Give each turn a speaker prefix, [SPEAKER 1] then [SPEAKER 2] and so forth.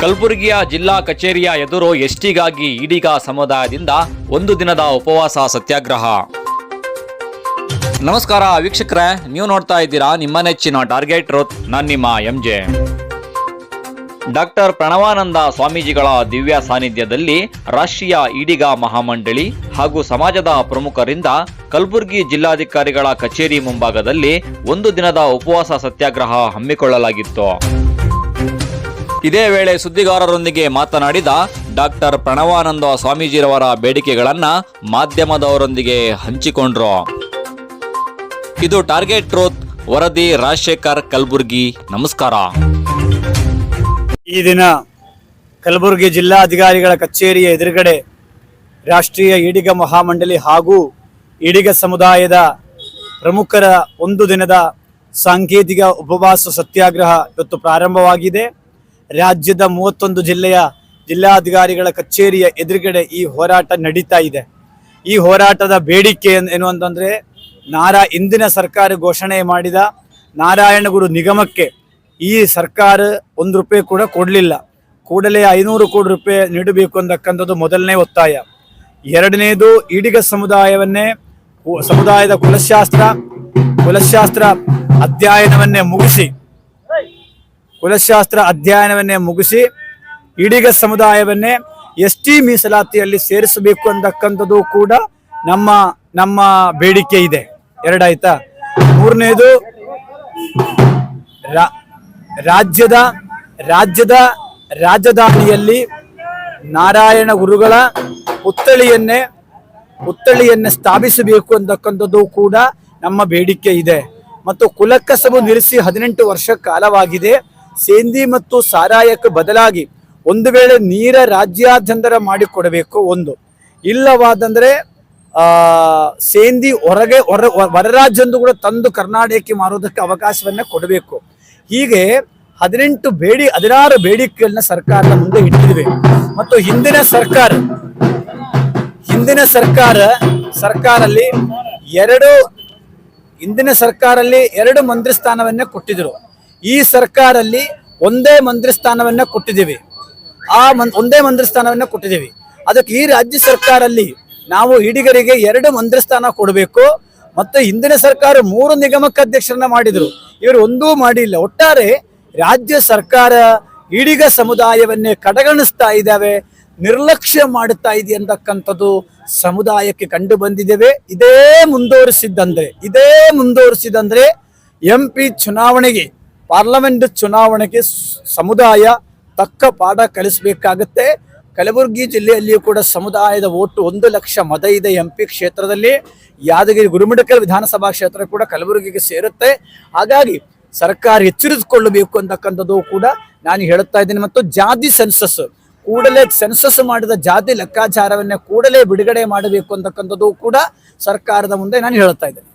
[SPEAKER 1] ಕಲಬುರಗಿಯ ಜಿಲ್ಲಾ ಕಚೇರಿಯ ಎದುರು ಎಸ್ಟಿಗಾಗಿ ಇಡಿಗ ಸಮುದಾಯದಿಂದ ಒಂದು ದಿನದ ಉಪವಾಸ ಸತ್ಯಾಗ್ರಹ. ನಮಸ್ಕಾರ ವೀಕ್ಷಕರೇ, ನೀವು ನೋಡ್ತಾ ಇದ್ದೀರಾ ನಿಮ್ಮ ನೆಚ್ಚಿನ ಟಾರ್ಗೆಟ್ ರೋತ್ ನಾನು ನಿಮ್ಮ ಎಂಜೆ. ಡಾಕ್ಟರ್ ಪ್ರಣವಾನಂದ ಸ್ವಾಮೀಜಿಗಳ ದಿವ್ಯ ಸಾನ್ನಿಧ್ಯದಲ್ಲಿ ರಾಷ್ಟ್ರೀಯ ಇಡಿಗ ಮಹಾಮಂಡಳಿ ಹಾಗೂ ಸಮಾಜದ ಪ್ರಮುಖರಿಂದ ಕಲಬುರಗಿ ಜಿಲ್ಲಾಧಿಕಾರಿಗಳ ಕಚೇರಿ ಮುಂಭಾಗದಲ್ಲಿ ಒಂದು ದಿನದ ಉಪವಾಸ ಸತ್ಯಾಗ್ರಹ ಹಮ್ಮಿಕೊಳ್ಳಲಾಗಿತ್ತು. ಇದೇ ವೇಳೆ ಸುದ್ದಿಗಾರರೊಂದಿಗೆ ಮಾತನಾಡಿದ ಡಾಕ್ಟರ್ ಪ್ರಣವಾನಂದ ಸ್ವಾಮೀಜಿರವರ ಬೇಡಿಕೆಗಳನ್ನ ಮಾಧ್ಯಮದವರೊಂದಿಗೆ ಹಂಚಿಕೊಂಡ್ರು. ಇದು ಟಾರ್ಗೆಟ್ ಟ್ರೋತ್, ವರದಿ ರಾಜಶೇಖರ್ ಕಲಬುರ್ಗಿ. ನಮಸ್ಕಾರ.
[SPEAKER 2] ಈ ದಿನ ಕಲಬುರಗಿ ಜಿಲ್ಲಾಧಿಕಾರಿಗಳ ಕಚೇರಿಯ ಎದುರುಗಡೆ ರಾಷ್ಟ್ರೀಯ ಈಡಿಗ ಮಹಾಮಂಡಳಿ ಹಾಗೂ ಈಡಿಗ ಸಮುದಾಯದ ಪ್ರಮುಖರ ಒಂದು ದಿನದ ಸಾಂಕೇತಿಕ ಉಪವಾಸ ಸತ್ಯಾಗ್ರಹ ಇವತ್ತು ಪ್ರಾರಂಭವಾಗಿದೆ. ರಾಜ್ಯದ ಮೂವತ್ತೊಂದು ಜಿಲ್ಲೆಯ ಜಿಲ್ಲಾಧಿಕಾರಿಗಳ ಕಚೇರಿಯ ಎದುರುಗಡೆ ಈ ಹೋರಾಟ ನಡೀತಾ ಇದೆ. ಈ ಹೋರಾಟದ ಬೇಡಿಕೆ ಏನು ಅಂತಂದ್ರೆ ನಾರಾ ಇಂದಿನ ಸರ್ಕಾರ ಘೋಷಣೆ ಮಾಡಿದ ನಾರಾಯಣಗುರು ನಿಗಮಕ್ಕೆ ಈ ಸರ್ಕಾರ ಒಂದು ರೂಪಾಯಿ ಕೂಡ ಕೊಡಲಿಲ್ಲ. ಕೂಡಲೇ ಐನೂರು ಕೋಟಿ ರೂಪಾಯಿ ನೀಡಬೇಕು ಅಂತಕ್ಕಂಥದ್ದು ಮೊದಲನೇ ಒತ್ತಾಯ. ಎರಡನೇದು ಈಡಿಗ ಸಮುದಾಯವನ್ನೇ ಸಮುದಾಯದ ಕುಲಶಾಸ್ತ್ರ ಕುಲಶಾಸ್ತ್ರ ಅಧ್ಯಯನವನ್ನೇ ಮುಗಿಸಿ ಕುಲಶಾಸ್ತ್ರ ಅಧ್ಯಯನವನ್ನೇ ಮುಗಿಸಿ ಇಡೀಗ ಸಮುದಾಯವನ್ನೇ ಎಸ್ ಟಿ ಮೀಸಲಾತಿಯಲ್ಲಿ ಸೇರಿಸಬೇಕು ಅಂತಕ್ಕಂಥದ್ದು ಕೂಡ ನಮ್ಮ ನಮ್ಮ ಬೇಡಿಕೆ ಇದೆ. ಎರಡಾಯ್ತಾ? ಮೂರನೇದು ರಾಜ್ಯದ ರಾಜ್ಯದ ರಾಜಧಾನಿಯಲ್ಲಿ ನಾರಾಯಣ ಗುರುಗಳ ಪುತ್ಥಳಿಯನ್ನೇ ಪುತ್ಥಳಿಯನ್ನೇ ಸ್ಥಾಪಿಸಬೇಕು ಅಂತಕ್ಕಂಥದ್ದು ಕೂಡ ನಮ್ಮ ಬೇಡಿಕೆ ಇದೆ. ಮತ್ತು ಕುಲಕಸಬು ನಿಲ್ಲಿಸಿ ಹದಿನೆಂಟು ವರ್ಷ ಕಾಲವಾಗಿದೆ. ಸೇಂದಿ ಮತ್ತು ಸಾರಾಯಕ್ಕೆ ಬದಲಾಗಿ ಒಂದು ವೇಳೆ ನೀರ ರಾಜ್ಯಾದ್ಯಂತರ ಮಾಡಿಕೊಡಬೇಕು ಒಂದು. ಇಲ್ಲವಾದಂದ್ರೆ ಸೇಂದಿ ಹೊರಗೆ, ಹೊರ, ಹೊರರಾಜ್ಯಂದು ಕೂಡ ತಂದು ಕರ್ನಾಟಕಕ್ಕೆ ಮಾರೋದಕ್ಕೆ ಅವಕಾಶವನ್ನ ಕೊಡಬೇಕು. ಹೀಗೆ ಹದಿನೆಂಟು ಬೇಡಿ, ಹದಿನಾರು ಬೇಡಿಕೆಗಳನ್ನ ಸರ್ಕಾರದ ಮುಂದೆ ಇಟ್ಟಿದೆ. ಮತ್ತು ಹಿಂದಿನ ಸರ್ಕಾರ ಹಿಂದಿನ ಸರ್ಕಾರ, ಸರ್ಕಾರಲ್ಲಿ ಎರಡು, ಹಿಂದಿನ ಸರ್ಕಾರಲ್ಲಿ ಎರಡು ಮಂತ್ರಿ ಸ್ಥಾನವನ್ನೇ ಕೊಟ್ಟಿದ್ರು. ಈ ಸರ್ಕಾರಲ್ಲಿ ಒಂದೇ ಮಂತ್ರಿ ಸ್ಥಾನವನ್ನ ಕೊಟ್ಟಿದ್ದೀವಿ. ಆ ಮನ್, ಒಂದೇ ಮಂತ್ರಿ ಸ್ಥಾನವನ್ನ ಕೊಟ್ಟಿದ್ದೀವಿ. ಅದಕ್ಕೆ ಈ ರಾಜ್ಯ ಸರ್ಕಾರಲ್ಲಿ ನಾವು ಹಿಡಿಗರಿಗೆ ಎರಡು ಮಂತ್ರಿ ಸ್ಥಾನ ಕೊಡಬೇಕು. ಮತ್ತು ಹಿಂದಿನ ಸರ್ಕಾರ ಮೂರು ನಿಗಮಕ್ಕೆ ಅಧ್ಯಕ್ಷರನ್ನ ಮಾಡಿದ್ರು. ಇವರು ಒಂದೂ ಮಾಡಿಲ್ಲ. ಒಟ್ಟಾರೆ ರಾಜ್ಯ ಸರ್ಕಾರ ಈಡಿಗ ಸಮುದಾಯವನ್ನೇ ಕಡೆಗಣಿಸ್ತಾ ಇದ್ದಾವೆ, ನಿರ್ಲಕ್ಷ್ಯ ಮಾಡುತ್ತಾ ಇದೆ ಅಂತಕ್ಕಂಥದ್ದು ಸಮುದಾಯಕ್ಕೆ ಕಂಡು ಬಂದಿದ್ದೇವೆ. ಇದೇ ಮುಂದುವರಿಸಿದ್ದಂದ್ರೆ, ಇದೇ ಮುಂದುವರಿಸಿದಂದ್ರೆ ಎಂ ಪಿ ಚುನಾವಣೆಗೆ ಪಾರ್ಲಿಮೆಂಟ್ ಚುನಾವಣೆಗೆ ಸಮುದಾಯ ತಕ್ಕ ಪಾಠ ಕಲಿಸಬೇಕಾಗುತ್ತೆ. ಕಲಬುರಗಿ ಜಿಲ್ಲೆಯಲ್ಲಿಯೂ ಕೂಡ ಸಮುದಾಯದ ಓಟು ಒಂದು ಲಕ್ಷ ಮತ ಇದೆ ಎಂ ಪಿ ಕ್ಷೇತ್ರದಲ್ಲಿ. ಯಾದಗಿರಿ ಗುರುಮಿಡಕಲ್ ವಿಧಾನಸಭಾ ಕ್ಷೇತ್ರ ಕೂಡ ಕಲಬುರಗಿಗೆ ಸೇರುತ್ತೆ. ಹಾಗಾಗಿ ಸರ್ಕಾರ ಎಚ್ಚರಿಸಿಕೊಳ್ಳಬೇಕು ಅಂತಕ್ಕಂಥದ್ದು ಕೂಡ ನಾನು ಹೇಳುತ್ತಾ ಇದ್ದೀನಿ. ಮತ್ತು ಜಾತಿ ಸೆನ್ಸಸ್, ಕೂಡಲೇ ಸೆನ್ಸಸ್ ಮಾಡಿದ ಜಾತಿ ಲೆಕ್ಕಾಚಾರವನ್ನೇ ಕೂಡಲೇ ಬಿಡುಗಡೆ ಮಾಡಬೇಕು ಅಂತಕ್ಕಂಥದ್ದು ಕೂಡ ಸರ್ಕಾರದ ಮುಂದೆ ನಾನು ಹೇಳುತ್ತಾ ಇದ್ದೇನೆ.